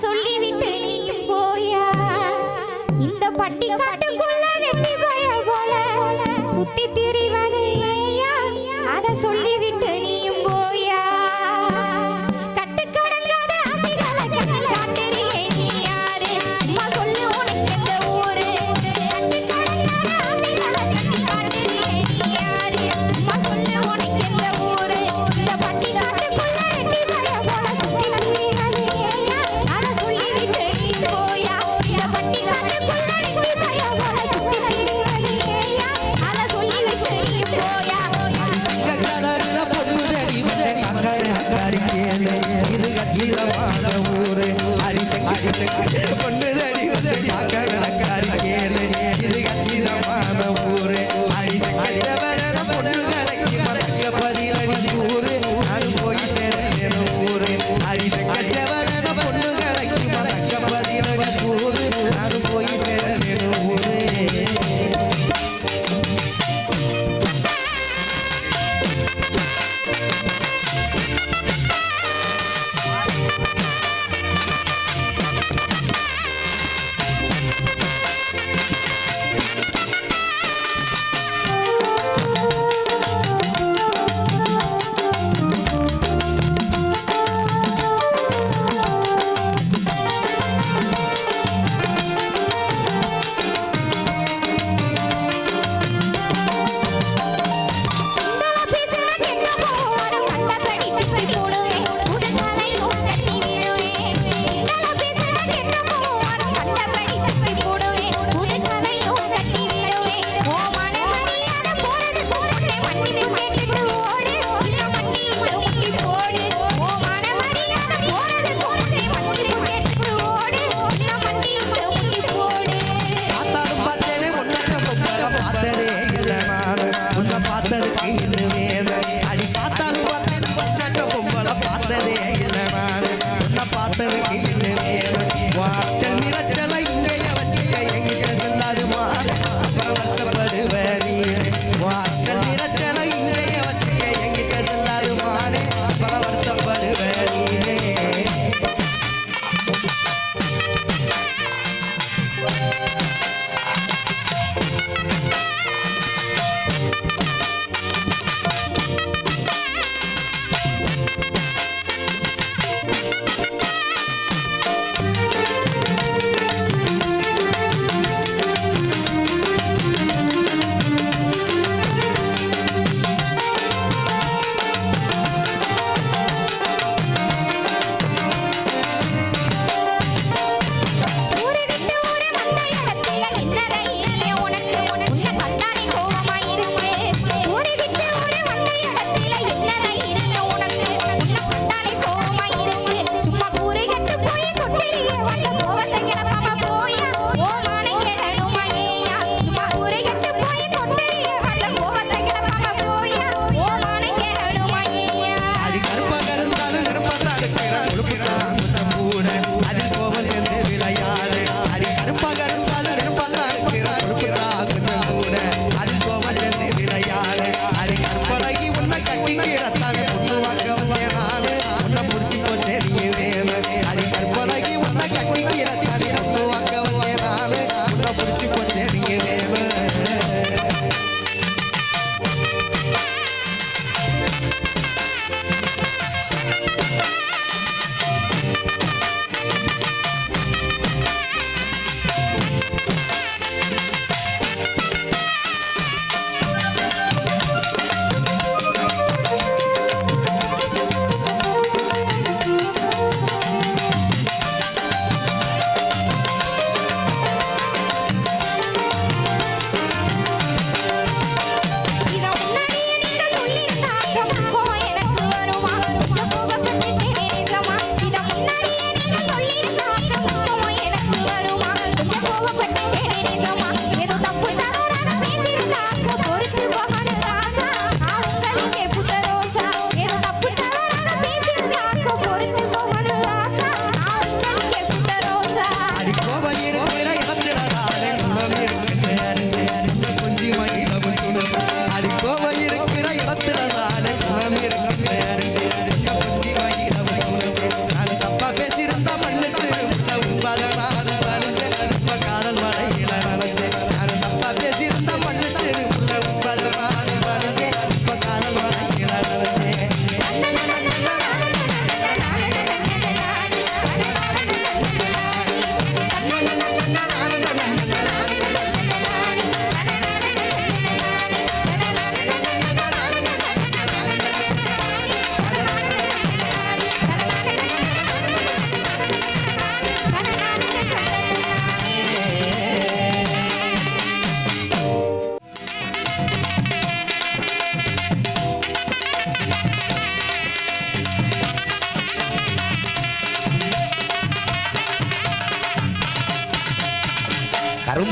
சொல்லிவிட்டு நீயும் போயா? இந்த பட்டி காட்டுக்குள்ள வெட்டி போய போல? சுத்தி Thank you. గడుపుతా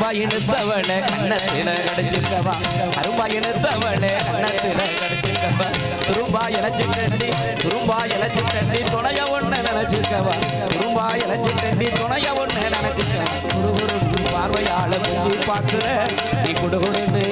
கரும்பாயினத்தவளை கண்ணத்தில கடிச்சுக்கவா கரும்பாயினத்தவளை கண்ணத்தில கடிச்சுக்கவா துரும்பா இழைச்சிட்டண்டி துரும்பா இழைச்சிட்டண்டி துணைய ஒண்ணு நினைச்சிருக்கவா? துரும்பா இழைச்சிட்டண்டி துணைய ஒண்ணு நினைச்சுக்கவா குரு பார்வையால குஞ்சி பாக்குற நீ குடுகுடுன்னு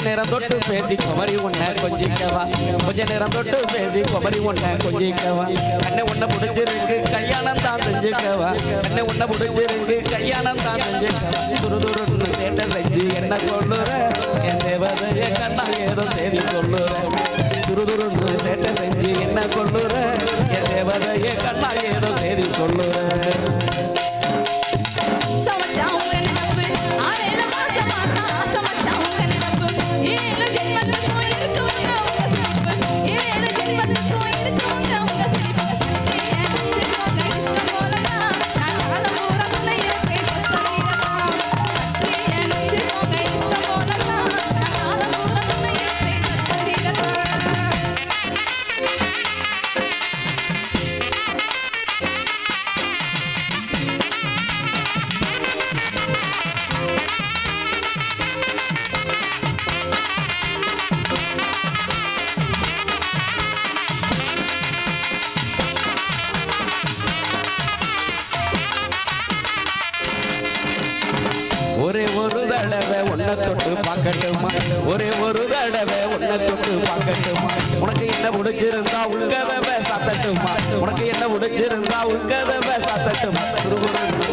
கொஞ்ச நேரம் தொட்டு பேசி குமரி உன்னை கொஞ்சிக்கவா? கொஞ்ச நேரம் தொட்டு பேசி குமரி உன்னை கொஞ்சிக்கவா? அண்ணன் உன்னை முடிஞ்சிருக்கு கல்யாணம் தான் செஞ்சுக்கவா? அண்ணன் உன்னை முடிஞ்சிருக்கு கல்யாணம் தான் செஞ்சுக்கவா? துரு துருன்னு சேட்டை செஞ்சு என்ன கொள்ளுற என் தேவதைய கண்ணா ஏதோ செய்தி சொல்லுற. உடைச்சிருந்தா உள்கதவை சாத்தட்டுமா உனக்கு என்ன உடைச்சிருந்தா உள்கதவை சாத்தட்டுமா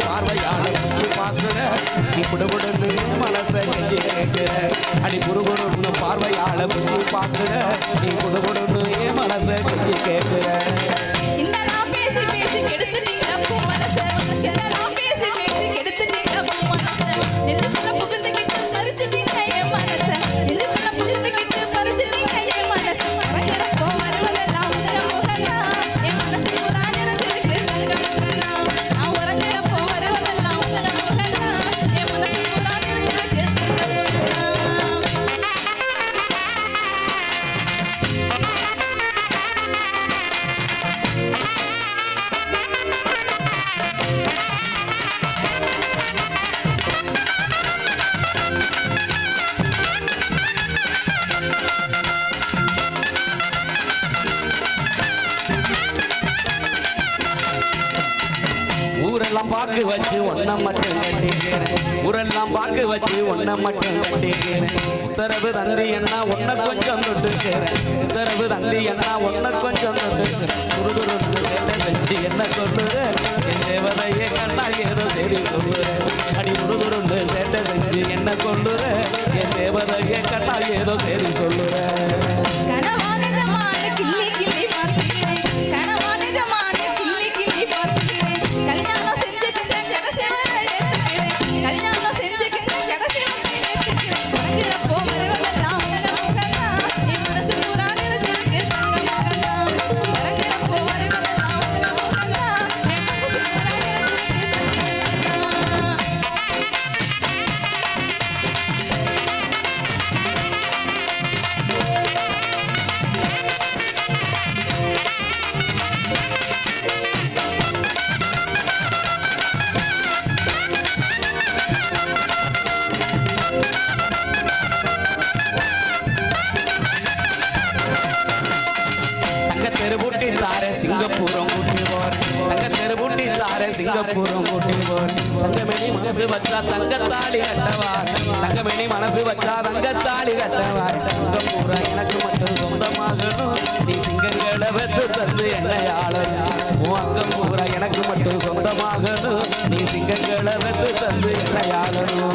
பார்வையாளர் பார்வையால பார்க்கிற நீ புடுபுடுன்னு வச்சு ஒன்ன மட்டும் கட்டிக்கிறேன் ஊரெல்லாம் பாக்கு வச்சு ஒன்ன மட்டும் கட்டிக்கிறேன் உத்தரவு தந்தி என்ன ஒன்ன கொஞ்சம் தொட்டுக்கிறேன். உத்தரவு தந்தி என்ன ஒன்ன கொஞ்சம் தொட்டுக்கிறேன். துரு சேட்டை செஞ்சு என்ன சொல்லுற என் தேவதையே கண்ணா ஏதோ செய்தி சொல்லுறேன் அடி துரு சேட்டை செஞ்சு என்ன கொள்ளுற என் தேவதையே கண்ணா ஏதோ செய்தி மனசு வச்சா தங்கத்தாளி கட்டவார் தங்கமணி மனசு வச்சா தங்கத்தாளி கட்டவார் தங்கம் பூரா எனக்கு மட்டும் சொந்தமாகணும். நீ சிங்கங்களை வெத்து தந்து என்னை ஆளணும் உன் அங்கம் பூரா எனக்கு மட்டும் சொந்தமாகணும். நீ சிங்கங்களை வெத்து தந்து என்னை ஆளணும்